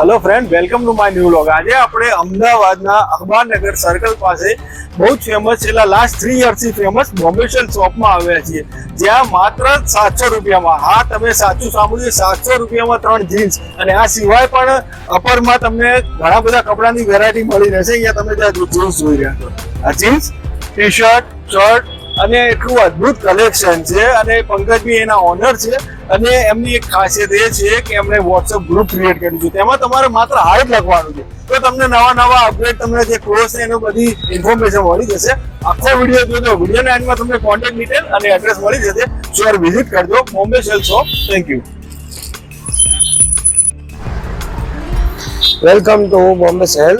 Hello friend welcome to my new log આજે આપણે અમદાવાદના અખબારનગર સર્કલ પાસે બહુ જ ફેમસ છેલ્લા લાસ્ટ થ્રી યર્સથી ફેમસ બોમ્બેશન શોપમાં આવ્યા છીએ. જ્યાં માત્ર સાતસો રૂપિયામાં, હા, તમે સાચું સાંભળ્યું સાતસો રૂપિયામાં ત્રણ જીન્સ અને આ સિવાય પણ અપરમાં તમને ઘણા બધા કપડાની વેરાયટી મળી રહેશે. અહીંયા તમે ત્યાં જીન્સ જોઈ રહ્યા છો. આ જીન્સ ટી શર્ટ શર્ટ અને એટલું અદ્ભુત કલેક્શન છે અને પંકજભાઈ એના ઓનર છે અને એમની એક ખાસિયત એ છે કે એમણે વોટ્સઅપ ગ્રુપ ક્રિએટ કર્યું છે. તેમાં તમારે માત્ર હાઈટ લખવાનું છે. તો તમને નવા નવા અપડેટ તમને જે કોર્સ છે એનું બધી ઇન્ફોર્મેશન મળી જશે. આખો વીડિયો જોજો. વિડીયોના એન્ડમાં તમને કોન્ટેક્ટ ડિટેલ અને એડ્રેસ મળી જશે. શ્યોર વિઝિટ કરજો. Bombay sale shop thank you welcome to Bombay sale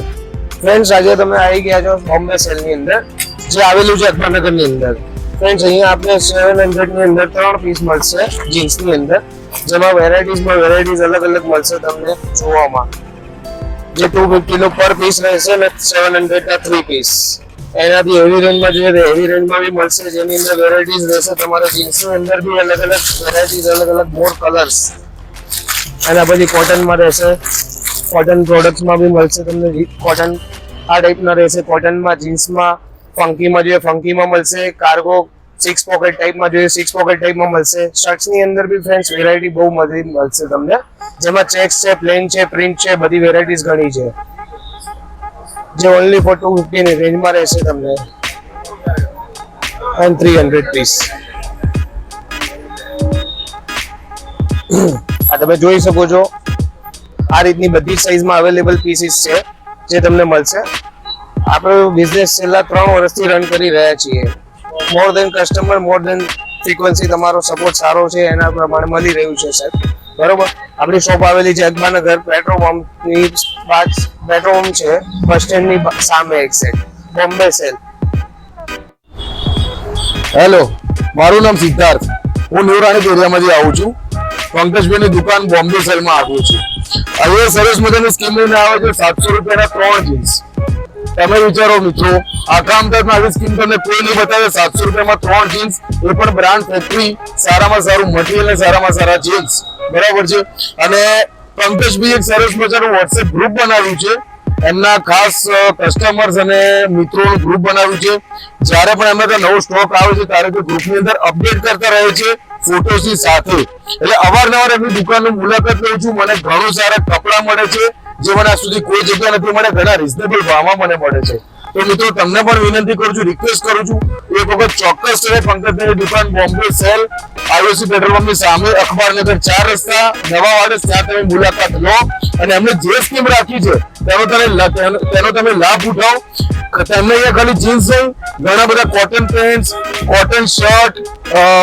friends આજે તમે આવી ગયા છો બોમ્બે સેલની અંદર. જે આવેલું છે અકબરનગરની અંદર. ફ્રેન્ડ્સ અહીંયા આપણે સેવન હંડ્રેડની અંદર ત્રણ પીસ મળશે જીન્સની અંદર. જેમાં વેરાયટીઝમાં વેરાયટીઝ અલગ અલગ મળશે તમને જોવામાં. જે ટુ ફિફ્ટી નું પર પીસ રહેશે ને સેવન હંડ્રેડ ના થ્રી પીસ એનાથી હેવી રેન્જમાં જોઈએ તો હેવી રેન્જમાં બી મળશે, જેની અંદર વેરાયટીઝ રહેશે તમારે જીન્સની અંદર બી અલગ અલગ વેરાયટીઝ અલગ અલગ મોર કલર્સ એના પછી કોટનમાં રહેશે. કોટન પ્રોડક્ટ્સમાં બી મળશે તમને કોટન આ ટાઈપના રહેશે. કોટનમાં જીન્સમાં ફંકીમાં જોઈએ, ફંકીમાં મળશે કાર્ગો સિક્સ પોકેટ ટાઈપમાં જોઈએ સિક્સ પોકેટ ટાઈપમાં મળશે. શર્ટ્સની અંદર બી ફ્રેન્ડ્સ વેરાયટી બહુ બધી મળશે તમને. જેમાં ચેક્સ છે પ્લેન છે પ્રિન્ટ છે, બધી વેરાયટીઝ ઘણી છે. જે ઓનલી ફોર ટુ ફિફ્ટીની રેન્જમાં રહેશે તમને. એન્ડ થ્રી હંડ્રેડ પીસ આ તમે જોઈ શકો છો. આ રીતની બધી સાઈઝમાં અવેલેબલ પીસીસ છે, જે તમને મળશે. આપણો બિઝનેસ છેલ્લા ત્રણ વર્ષથી રન કરી રહ્યા છીએ. More than customer more than frequency તમારો સપોર્ટ સારો છે, એના પ્રમાણે મળી રહ્યું છે, સાહેબ. બરોબર? આપણી શોપ આવેલી છે અકબાનગર પેટ્રોલ પંપની પેટ્રોલ પંપ છે બસ સ્ટેન્ડની સામે એક્ઝેક્ટ બોમ્બે સેલ હેલો મારું નામ સિદ્ધાર્થ. હું ન્યુ દોરિયામાંથી આવું છું. પંકજભાઈની દુકાન બોમ્બે સેલમાં આવ્યું છું. હવે સરસ મજાની સ્કીમ લઈને આવે છે સાતસો રૂપિયાના ત્રણ જીન્સ તમે વિચારો મિત્રો આખા અમદાવાદમાં આવી સ્કીમ તમને કોઈ નહીં બતાવે સાતસો રૂપિયામાં ત્રણ જીન્સ એ પણ બ્રાન્ડ ફેક્ટરી સારામાં સારું મટીરિયલ અને સારામાં સારા જીન્સ બરાબર છે? અને પંકજભાઈ એક સરસ મજાનું વોટ્સએપ ગ્રુપ બનાવ્યું છે. એમના ખાસ કસ્ટમર્સ અને મિત્રોનું ગ્રુપ બનાવ્યું છે. જ્યારે પણ એમને ત્યાં નવો સ્ટોક આવે છે, ત્યારે તે ગ્રુપની અંદર અપડેટ કરતા રહે છે ફોટોસની સાથે. એટલે અવારનવાર એમની દુકાનની મુલાકાત લઉં છું. મને ઘણું સારા કપડાં મળે છે. જે મને સુધી કોઈ જગ્યા નથી મળે ઘણા રિઝનેબલ ભાવમાં મને મળે છે. તો મિત્રો, તમને પણ વિનંતી કરું છું રિક્વેસ્ટ કરું છું, એક વખત ચોક્કસ છે પંકજભાઈની દુકાન બોમ્બે સેલ, આઈઓસી પેટ્રોલ પંપની સામે, અખબારનગર ચાર રસ્તા, નવા વાડે ત્યાં તમે મુલાકાત લો. અને એમને જે સ્કીમ રાખી છે, તેનો તમે તેનો- તમે લાભ ઉઠાવો. તેમને અહીંયા ખાલી જીન્સ નહીં, ઘણા બધા cotton pants cotton shirt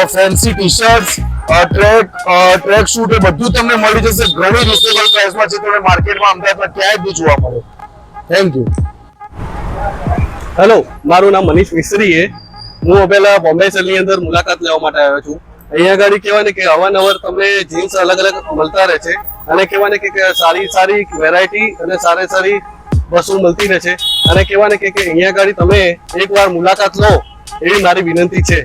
fancy T shirts track track suit એ બધું તમને મળી જશે. ઘણી રિઝનેબલ પ્રાઇસમાં છે. તમને માર્કેટમાં અમદાવાદમાં ક્યાંય બી જોવા મળે. થેન્ક યુ હેલો મારું નામ મનીષ મિસ્ત્રી છે. હું પેલા બોમ્બે સેલની અંદર મુલાકાત લેવા માટે આવ્યો છું. અહીંયા આગળ કહેવાય ને કે અવારનવાર તમને જીન્સ અલગ અલગ મળતા રહે છે અને કહેવાય ને કે સારી સારી વેરાયટી અને સારી સારી વસ્તુ મળતી રહે છે. અને કહેવાય ને કે અહીંયા આગળ તમે એકવાર મુલાકાત લો એવી મારી વિનંતી છે.